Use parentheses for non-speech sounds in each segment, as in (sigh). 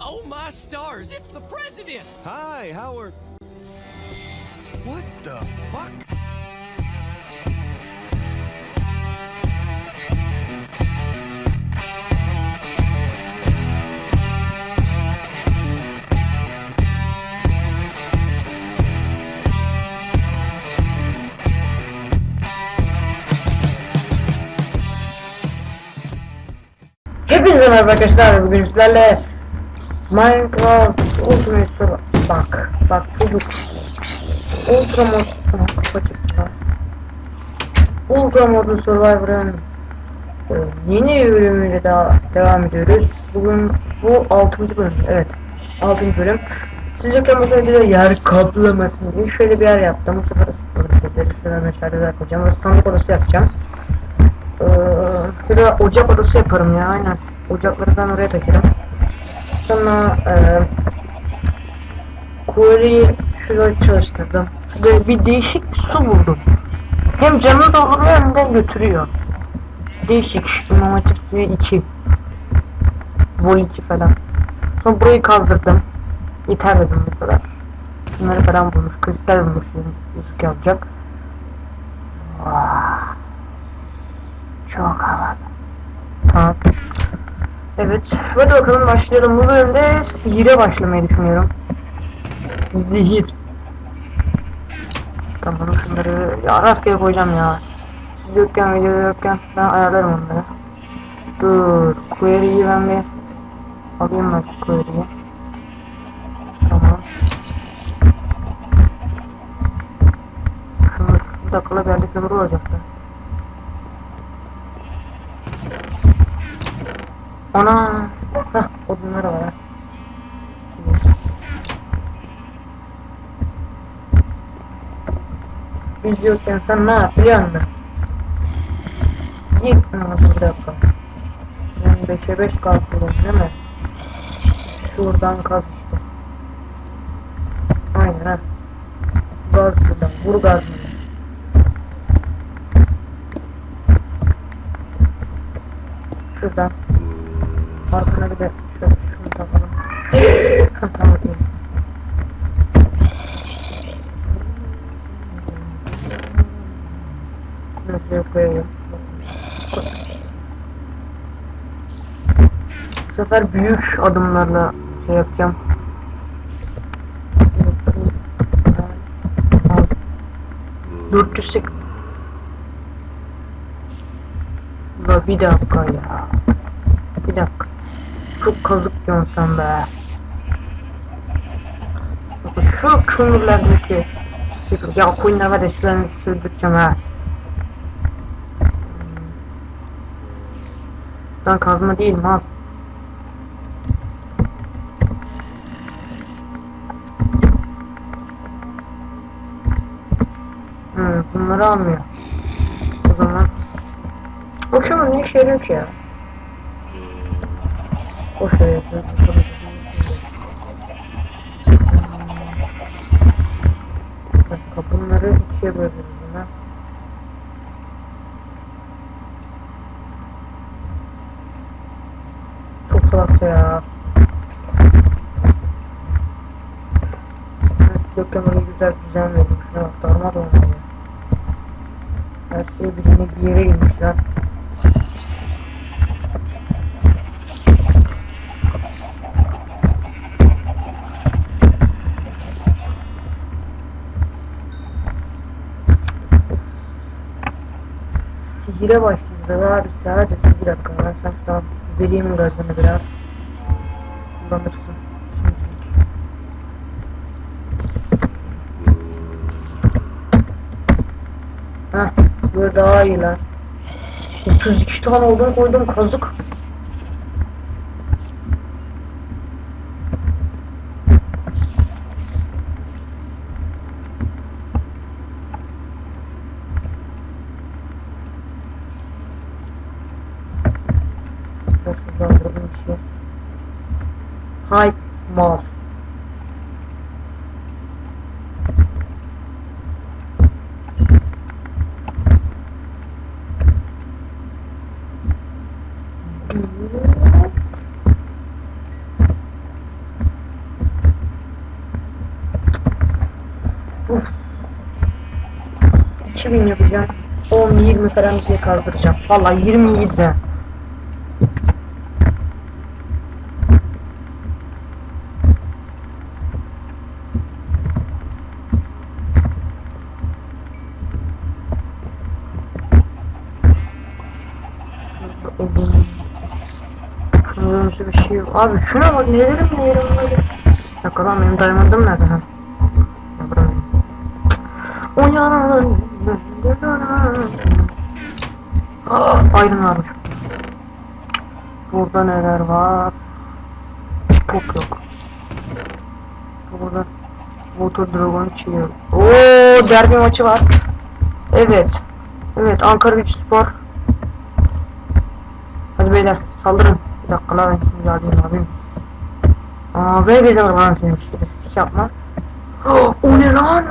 Oh my stars, it's the president! Hi, Howard. What the fuck? Hepinize merhaba arkadaşlar bugün sizlerle Minecraft Ultimate Survival Bak bak çocuk Ultra mod lan. Ultra modu Survivor'ın e, yeni bölümüyle daha devam ediyoruz Bugün bu 6. bölüm evet 6. bölüm Siz yokken bir de yer kaplamasın diye şöyle bir yer yaptım bu sefer ısıtmadım Şöyle meşaleler koyacağım ve sandık odası yapacağım ee, de ocak odası yaparım ya aynen. Ocakları ben oraya takarım. Sonra e, Quarry'i şuraya çalıştırdım. Ve bir değişik bir su buldum. Hem canı dolduruyor hem de götürüyor. Değişik. İmamatif suyu 2. Vol 2 falan. Sonra burayı kazdırdım. Yeter dedim bu kadar. Bunları falan bulmuş. Kristal bulmuş. Yüzük yapacak. Çok havalı. Tamam. Evet. Hadi bakalım başlayalım. Bu bölümde sihire başlamayı düşünüyorum. Zehir. Tamam şunları ya rastgele koyacağım ya. Siz yokken video yokken ben ayarlarım onları. Dur. Query'yi ben bir alayım ben şu query'yi. Tamam. Şunu şu dakikada bir yerde kömür Biz yokken sen ne yap biliyor musun? Git ama bir dakika. Ben 5'e 5 kalkıyorum değil mi? Şuradan kaz işte. Aynen ha. Gaz şuradan, vur gazını. Şuradan. Arkana bir de şöyle şunu takalım. Ha, tamam iyi. Bunu şuraya. Bu sefer büyük adımlarla şey yapacağım. Dört yüz sek... Bir dakika ya. Bir dakika. Çok kazık diyorsun sen be. Şu kömürlerdeki ya koyunlar var ya sizlerini sürdüreceğim ha. Ben kazma değilim ha. Hmm, bunları almıyor. O zaman o kömür ne işe yarıyor ki ya? Boş bunları ikiye bölelim buna. Salakça ya. Dökemeli güzel düzen vermiş. Şuna bak darma da ya. Her şey birini bir yere girmişler. Sihire başlayacağız vereyim gazını biraz? Kullanırsın. Heh böyle daha iyi lan. 32 tane olduğunu koydum kazık kaymaz. Uf. 2000 yapacağım. 10-20 falan bir şey kaldıracağım. Valla 27. bir şey yok. Abi şuna bak nelerim nelerim böyle. Dakika lan benim diamond'ım nerede bırak. O yanan Ah, aydın varmış. Burada neler var? Çok yok. Burada Water Dragon çiğiyor. Oo derbi maçı var. Evet. Evet Ankara Gücü Spor. Hadi beyler saldırın. Bir dakika lan ben şimdi alayım abim. Aa böyle lan senin işte sik yapma. (gasps) O ne lan?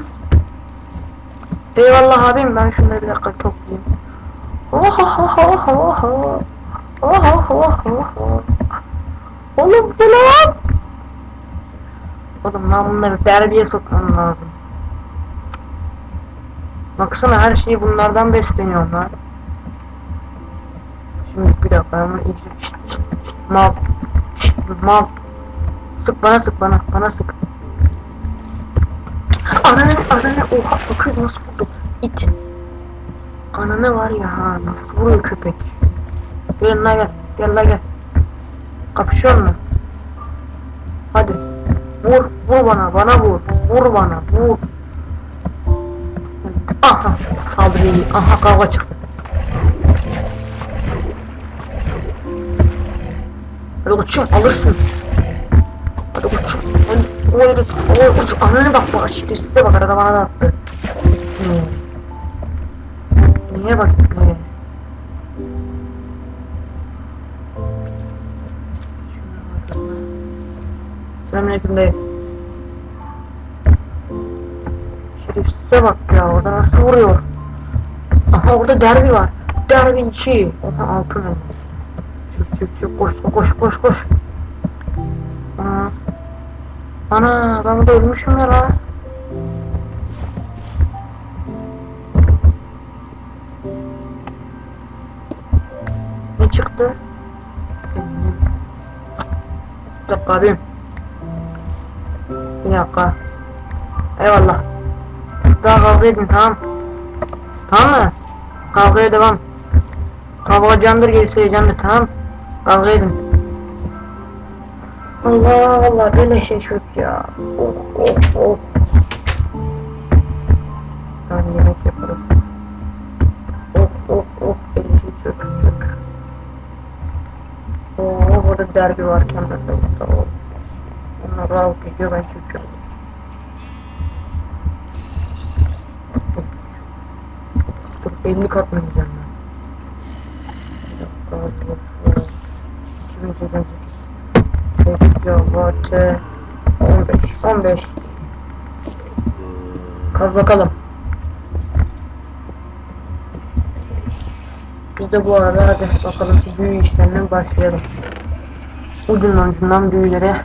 Eyvallah abim ben şunları bir dakika toplayayım. Oh oh oh oh oh oh. Oh oh oh oh oh. Oğlum bu lan? Oğlum lan bunları derbiye sokmam lazım. Baksana her şeyi bunlardan besleniyorum lan. Şimdi bir dakika ben bunu mal. Mal. Sık bana sık bana bana sık. Ananı ananı oha öküz nasıl vurdu it. Ananı var ya ha nasıl vuruyor köpek? Gel lan gel gel lan gel. Kapışıyor mu? Hadi. Vur vur bana bana vur. Vur bana vur. Aha saldırı iyi aha kavga çıktı Hadi koçum alırsın. Hadi koçum. Hadi. Oy, oy koçum. Ananı bak bak. Şimdi size bak arada bana da attı. Niye? Niye bak niye? Selamünaleyküm dayı. Şerefsize bak ya orada nasıl vuruyor? Aha orada derbi var. Derbi içi. Oha altın. Çık çık çık koş koş koş koş. Ana. Ben burada ölmüşüm ya lan. Ne çıktı? Bir dakika abim. Bir dakika. Eyvallah. Daha kavga edin tamam. Tamam mı? Kavgaya devam. Kavga candır gerisi candır tamam. Kavga edin. Allah Allah böyle şey çok ya. Of oh, of oh, of. Oh. Ben yemek yaparım. Of oh, of oh, of oh. elini çök çök. Oo burada derbi varken ben de burada oldum. Onlar rahat gidiyor ben çöküyorum. Dur elini katmayacağım ben. Bir dakika hazırlık. 28 kW 15 15 Kaz bakalım. Biz de bu arada hadi bakalım ki büyü işlemine başlayalım. Ucundan ucundan büyülere.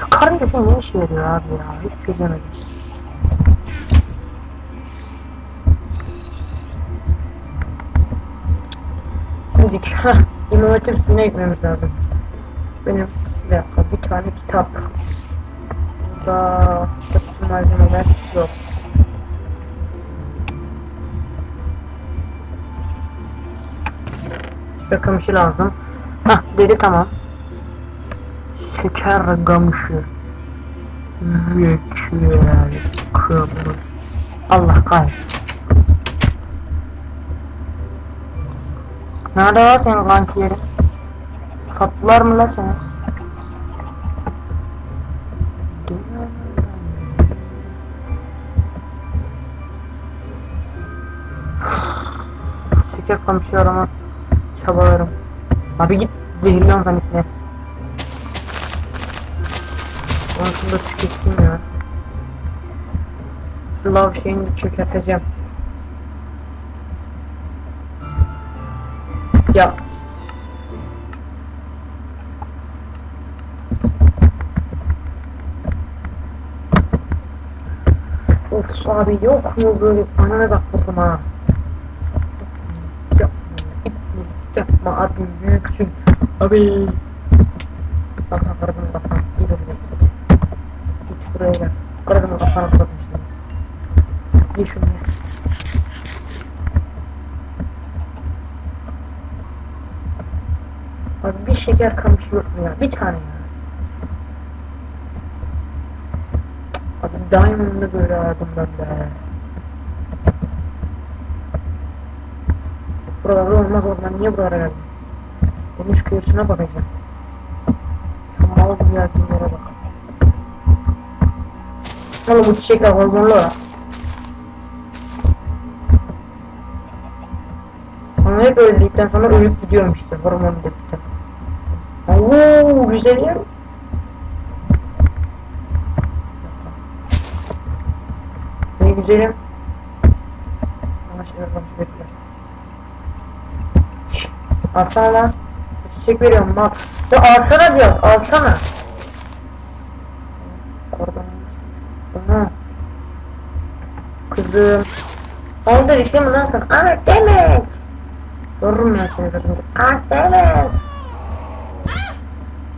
Şu karınca şey ne işe yarıyor abi ya hiç çözemedim. Müzik. Hatip üstüne gitmemiz lazım benim bir dakika bir tane kitap. Burada kitap malzemeler yok. Şeker kamışı lazım. Hah dedi tamam. Şeker kamışı. Şeker kamışı. Allah kahretsin. Nerede var senin kanki yerin? Sattılar mı la seni? Şeker kamışı arama çabalarım. Abi git zehirliyorum sen içine. Onu da tükettim ya. Lav şeyini çökerteceğim. Ya Of Abi yok mu böyle anana bak ha. Yapma, yapma abi büyüksün. Abi. Bak bak kırdım kafam. İyi böyle. Git buraya gel. Kırdım kafana kırdım seni. Ye şunu ye. Abi bir şeker kamışı yok mu ya? Bir tane ya. Abi Diamond'ı böyle ben de. Buralarda olmaz ben niye buralara geldim? Deniz kıyısına bakacağım. Şu mal gibi geldiğim yere bak. Oğlum bu çiçekler hormonlu ha. Ama hep öldükten sonra ölüp gidiyorum işte hormonu dedikten. Oo güzelim. Ne güzelim. Alsana lan. Çiçek veriyorum bak. Ya alsana diyor. Alsana. Aha. Kızım. Da değil mi lan sen? Aa demek. Görürüm ben seni kızım. Aa demek.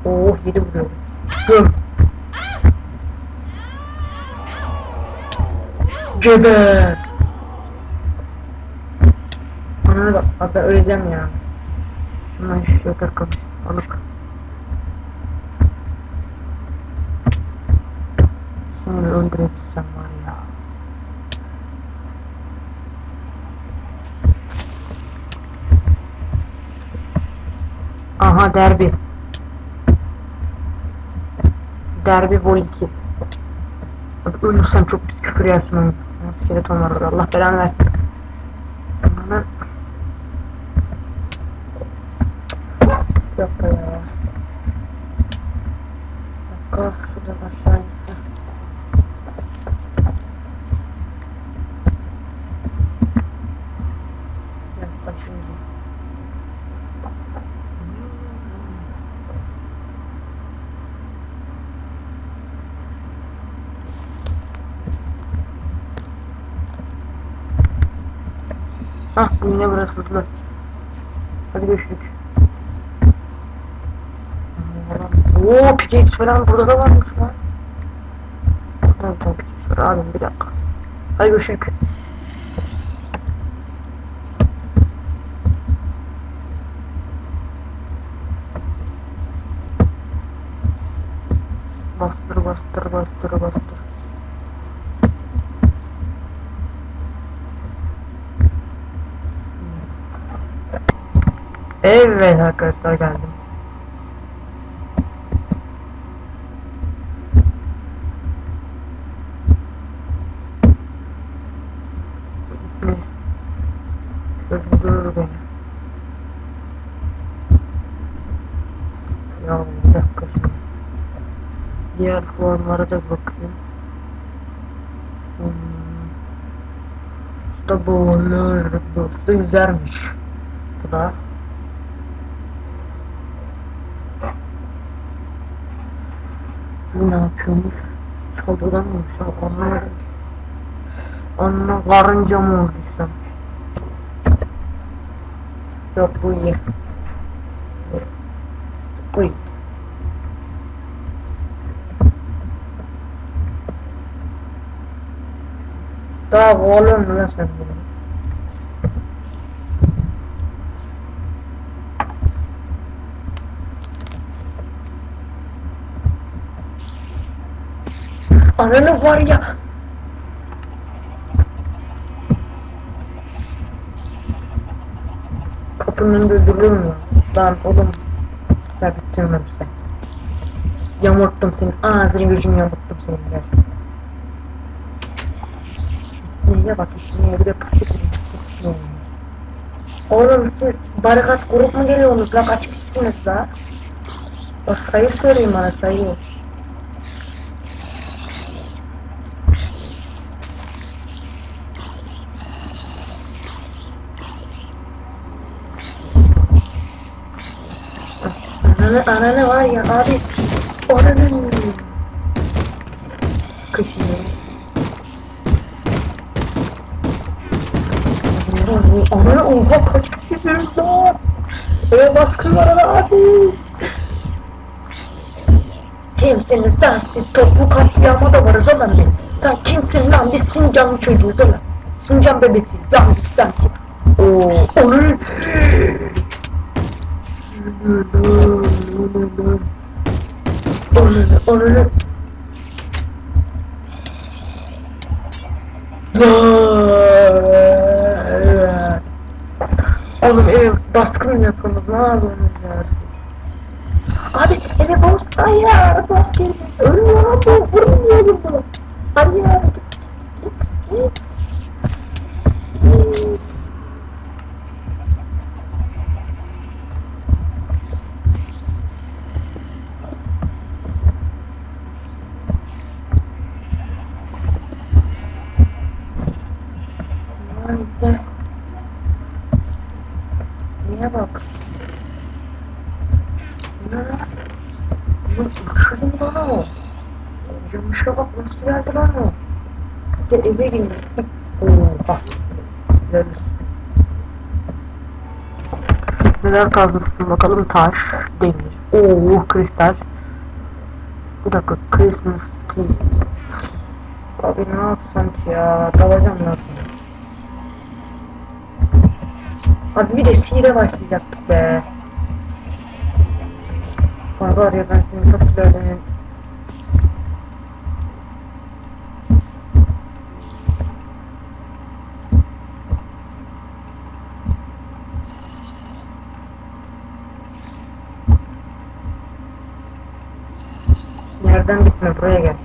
Oh yedi vuruyor. Göm. Geber. Ananı bak. Ben öleceğim ya. Şundan şu yakar kalmış. Alık. Seni öldürebilsem var ya. Aha derbi. Derbi vol 2. Bak ölürsem çok pis küfür yersin onu. Skeleton var orada Allah belanı versin. Bir dakika ya. Dakika şuradan aşağı insin. Bir dakika şimdi. Hah yine burası hızlı. Hadi görüşürüz. Oo pickaxe falan burada da varmış lan. Tamam tamam pickaxe var bir dakika. Hadi görüşürüz. Evet arkadaşlar geldim. Öldürür beni. Ya bir dakika şimdi. Diğer formlara da bakayım. Hmm. Usta boğulur. Dostu güzelmiş. Bu da. Bu ne yapıyormuş? Saldırıdan mıymış? Ha, Anlamadım. Anla karınca mı olduysam? Yok bu iyi. Bu iyi. Daha olur mu lan sen bunu? Ananı var ya. Kapının önünde durur mu? Lan oğlum. Ben bitirmem sen. Yamurttum senin ağzını gözünü yamurttum senin gel. Neye bak ismine bir de kırmızı. Oğlum siz barikat grup mu geliyorsunuz la kaç kişisiniz la? O sayı söyleyin bana sayı. Ananı, ananı var ya abi. Oranın. Kışını. Ana oha kaç kişi lan? Eve baskın var abi. Kimsiniz lan siz toplu katliama da varız oğlum biz. Sen kimsin lan biz Sincanlı çocuğuz oğlum. Sincan bebesiyiz lan biz sen? Oo, onun... Onun, onun... Oğlum eve baskın yapıyorsunuz? Ne yapıyorsunuz ya? Abi eve bas. Hayır bas gelin. Ölüyor lan bu. Vurmuyorum bunu. Hayır. Git, git. Vay be. Niye bak? Ne? Oğlum şurada mı lan o? Camışa bak nasıl geldi lan o? Gel eve gir. Oha. Görürüz. Neler kazmışsın bakalım taş, demir. Oo kristal. Bir dakika Christmas tree. Abi ne yapsam ki ya? Dalacağım yapayım? Abi bir de sihire başlayacaktık be. Var var ya ben seni nasıl öğreneyim? Yerden gitme buraya gel.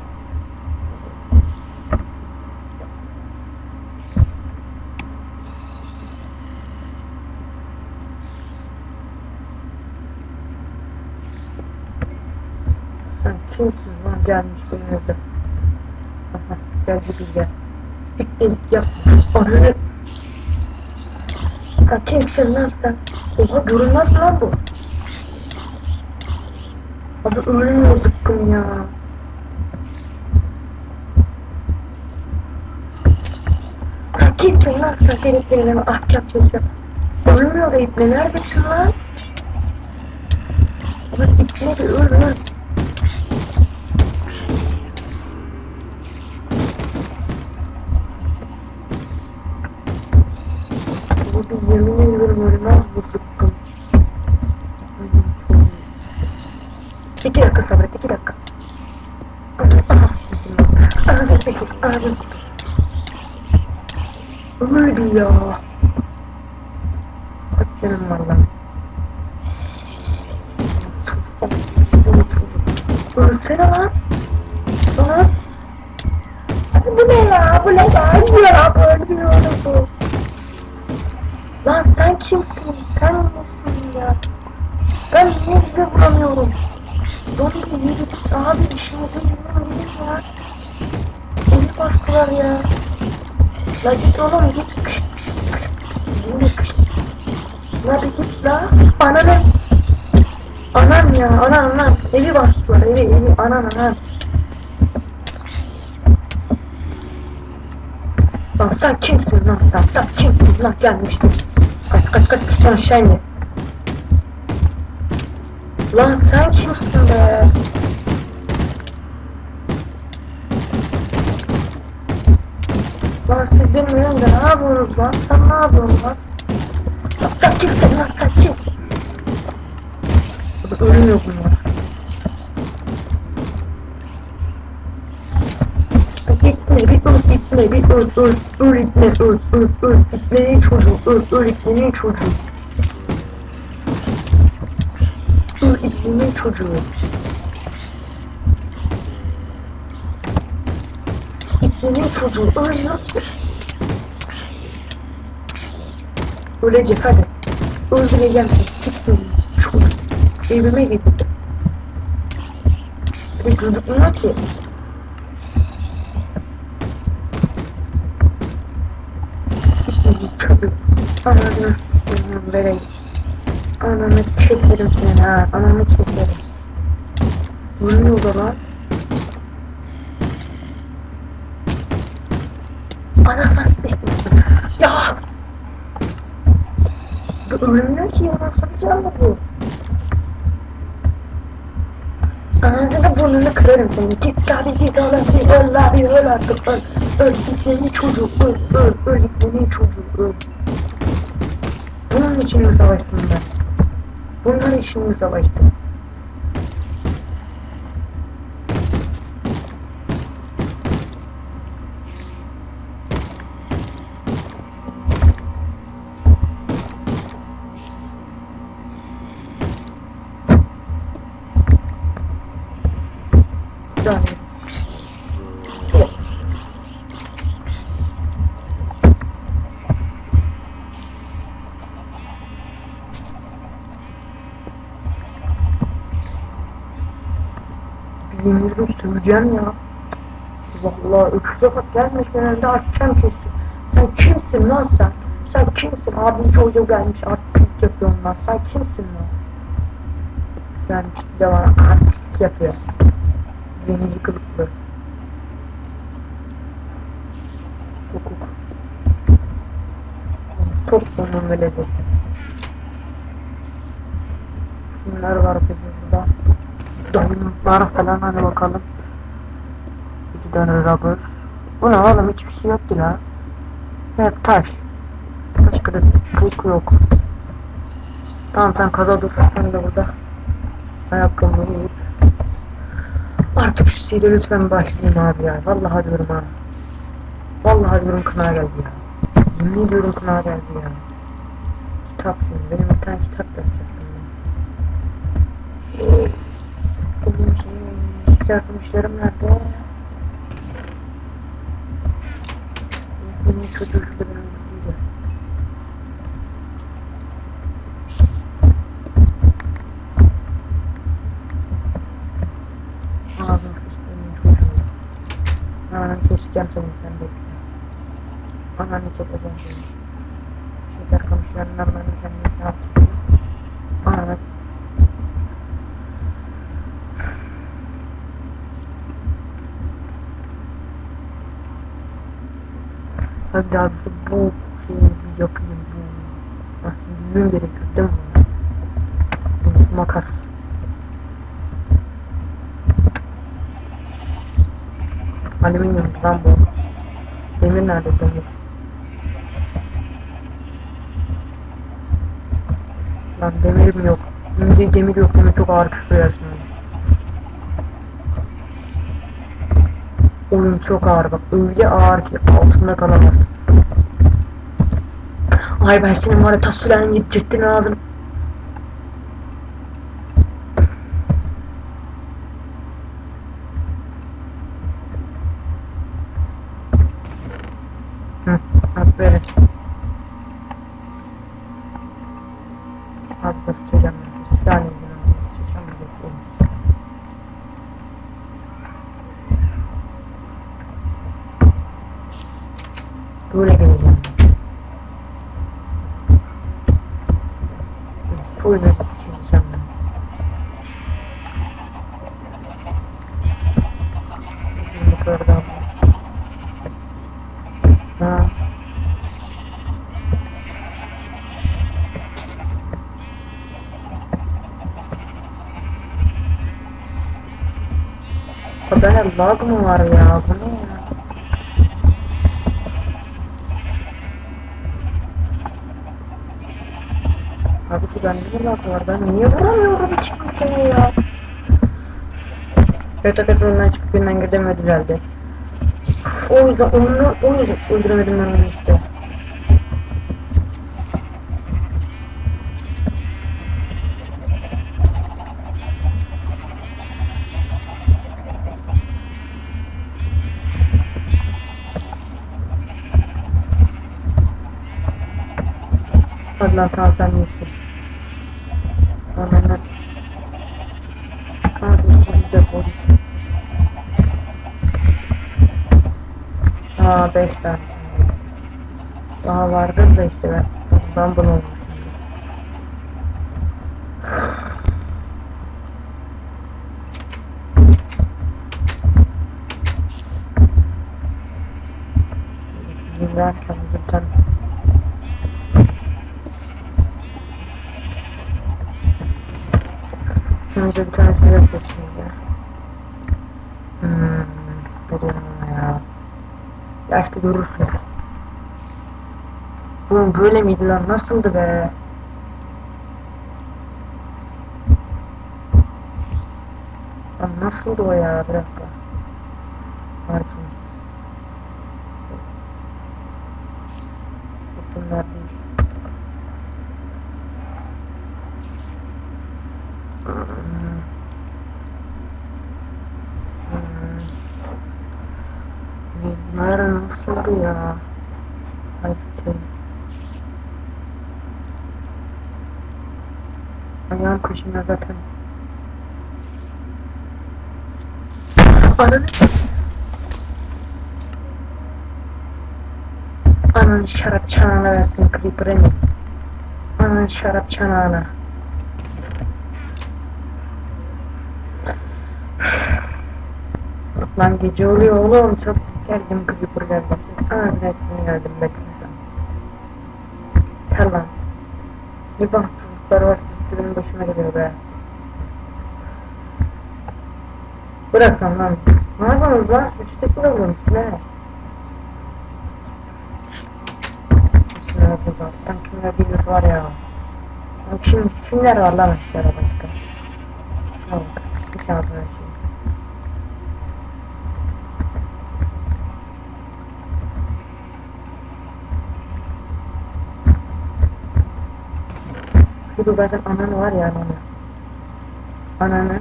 Sen kimsin lan gelmiş önümüze? Aha gel bir gel. İlk yap. Ananı. Sen kimsin lan sen? Oha görünmez lan bu. Abi ölmüyor zıkkım ya. Sen kimsin lan sen heriflerine ahkam çözüm. Ölmüyor da iple neredesin lan? Ulan de öl öl. Yemin ediyorum ölmez bu zıkkım. Ay, çok iyi. İki dakika sabret, iki dakika. Ağzını çekil, ağzını çekil. Öldü ya. Kaç canım var Lan sen kimsin? Sen nesin ya? Ben niye size vuramıyorum? Zombi yürü git abi işimize yürüyelim ya. Beni bastılar ya. La git oğlum git. Kış, kış, kış. Yine kış. La bir git la. Ananı. Anam ya anam anam. Evi bastılar evi evi anam anam. Lan sen kimsin lan sen? Sen kimsin lan gelmiştin? Kaç kaç kaç kaç aşağı in. Lan sen kimsin be? Lan siz benim önümde ne yapıyorsunuz lan? Sen ne yapıyorsun lan? Lan sen kimsin lan kimsin? Burada ölüm yok bunlar. Öl gitme bir öl öl öl gitme öl öl öl gitmenin çocuğu öl öl gitmenin çocuğu. Öl gitmenin çocuğu. Gitmenin çocuğu öl yok. Ölecek hadi. Öldüreceğim seni. Gitmenin çocuğu. Evime gidin. Bir gözükmüyor ki. Ananı s**eyim vereyim. Ananı keserim seni ha. Ananı keserim. Ölmüyor da lan. Anasını s**eyim. Ya. ölmüyor ki ya nasıl canlı bu? Ağzını burnunu kırarım seni. Git tabi git oğlum bir öl abi öl artık öl. Öl gitmenin çocuğu öl öl öl gitmenin çocuğu öl. Bunun için mi savaştım ben? Bunun için mi Bilmiyorum söveceğim ya. Vallahi öküze bak gelmiş önünde açacağım kesin. Sen kimsin lan sen? Sen kimsin? Abim çocuğu gelmiş artistlik yapıyor onlar. Sen kimsin lan? Gelmiş bir de bana artistlik yapıyor. Yenici kılıklı. Hukuk. Sok bunun veledi. Bunlar var bir burada. Dayımlar falan hadi bakalım. İki tane rubber. Bu ne oğlum hiçbir şey yok ki lan. Hep taş. Taş kırık. Kılık yok. Tamam sen kaza dur. Ben de burada. Ayakkabımı giyip. Artık şu seri lütfen başlayayım abi ya. Vallahi diyorum ha. Vallahi diyorum kına geldi ya. Yemin ediyorum kına geldi ya. Kitap şimdi. Benim bir tane kitap yapacaktım Benim şey, çıkartmışlarım nerede? Benim çocuğu şurada benim öldürdüydü. Ağzını sıçtığımın çocuğu. Ananı keseceğim seni sen bekle. Ananı keseceğim seni. Şeker kamışlarından ben kendimi yaptım. Ananı Şu bu şeyi yapayım bu. Ah bilmem gerekiyor değil mi? Makas. Alüminyum lan bu. Demir nerede demir? Lan demirim yok. Şimdi demir yok bunu çok ağır küfür. Oyun çok ağır bak öyle ağır ki altında kalamaz. Ay ben senin var ya tas silahını yiyecektin ağzını. Hı, aferin. Az da sıçacağım ben. Silahını yiyeceğim abi. Sıçacağım da bekleyin. Böyle geleceğim. Böyle çizeceğim ben. Şimdi bu kadar daha. Ha. Bu ne var. Ben niye vuramıyorum hiç kimseye ya? Kötü kötü ondan çıkıp yeniden gidemedi herhalde. O yüzden onu o yüzden öldüremedim ben onu işte. Hadi lan tamam sen 5 tane. Daha vardır da işte ben. Ben bunu olmuş şimdi. Güzel kendisi bir tane. Önce bir tanesini yapacağız şimdi. Hmm, ne diyorum ona ya. Yaşta durursun. Bu böyle miydi lan? Nasıldı be? Lan nasıldı o ya? Bir dakika. Martin. Bunlar değil. Hmm. Hmm. Bunlar nasıldı ya? Ay şey. Kaşınıyor zaten. Ananı Ananı şarap çanağına versin Creeper'ı mı? Ananı şarap çanağına. Lan gece oluyor oğlum çok geldim Creeper geldim. Ağzına etmeye geldim beklesem. Tamam. Bir bahtsızlıklar var benim başıma geliyor be. Bırak lan lan. Ne yapalım lan? Oluyormuş ne? Hepsini yapacağız alttan kimler geliyor var ya. Kim, kimler var lan aşağıda başka? Bak. Bir şey. Şurada zaten ananı var ya ananı. Ananı.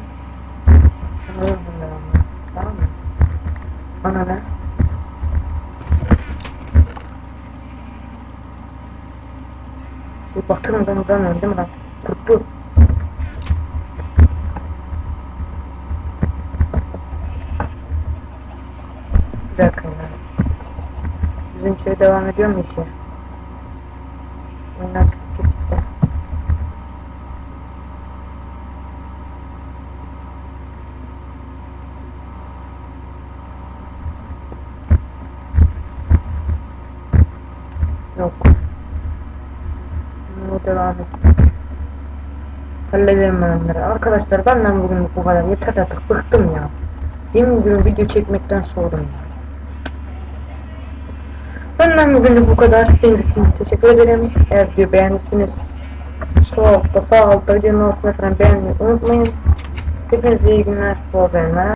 Ananı. Tamam mı? Ananı. Bir batırmadan uzamıyorum değil mi lan? Kurtlu. Bir dakika ya. Bizim şey devam ediyor mu işe? Oyundan çıkıp gitti. Yok. Bu devam et. Onları. Arkadaşlar benden bugün bu kadar. Yeter artık. Bıktım ya. Yemin ediyorum video çekmekten soğudum ya. Benden bugün bu kadar. Benim için teşekkür ederim. Eğer video beğendiyseniz sol altta sağ altta videonun altına falan beğenmeyi unutmayın. Hepinize iyi günler. Bol.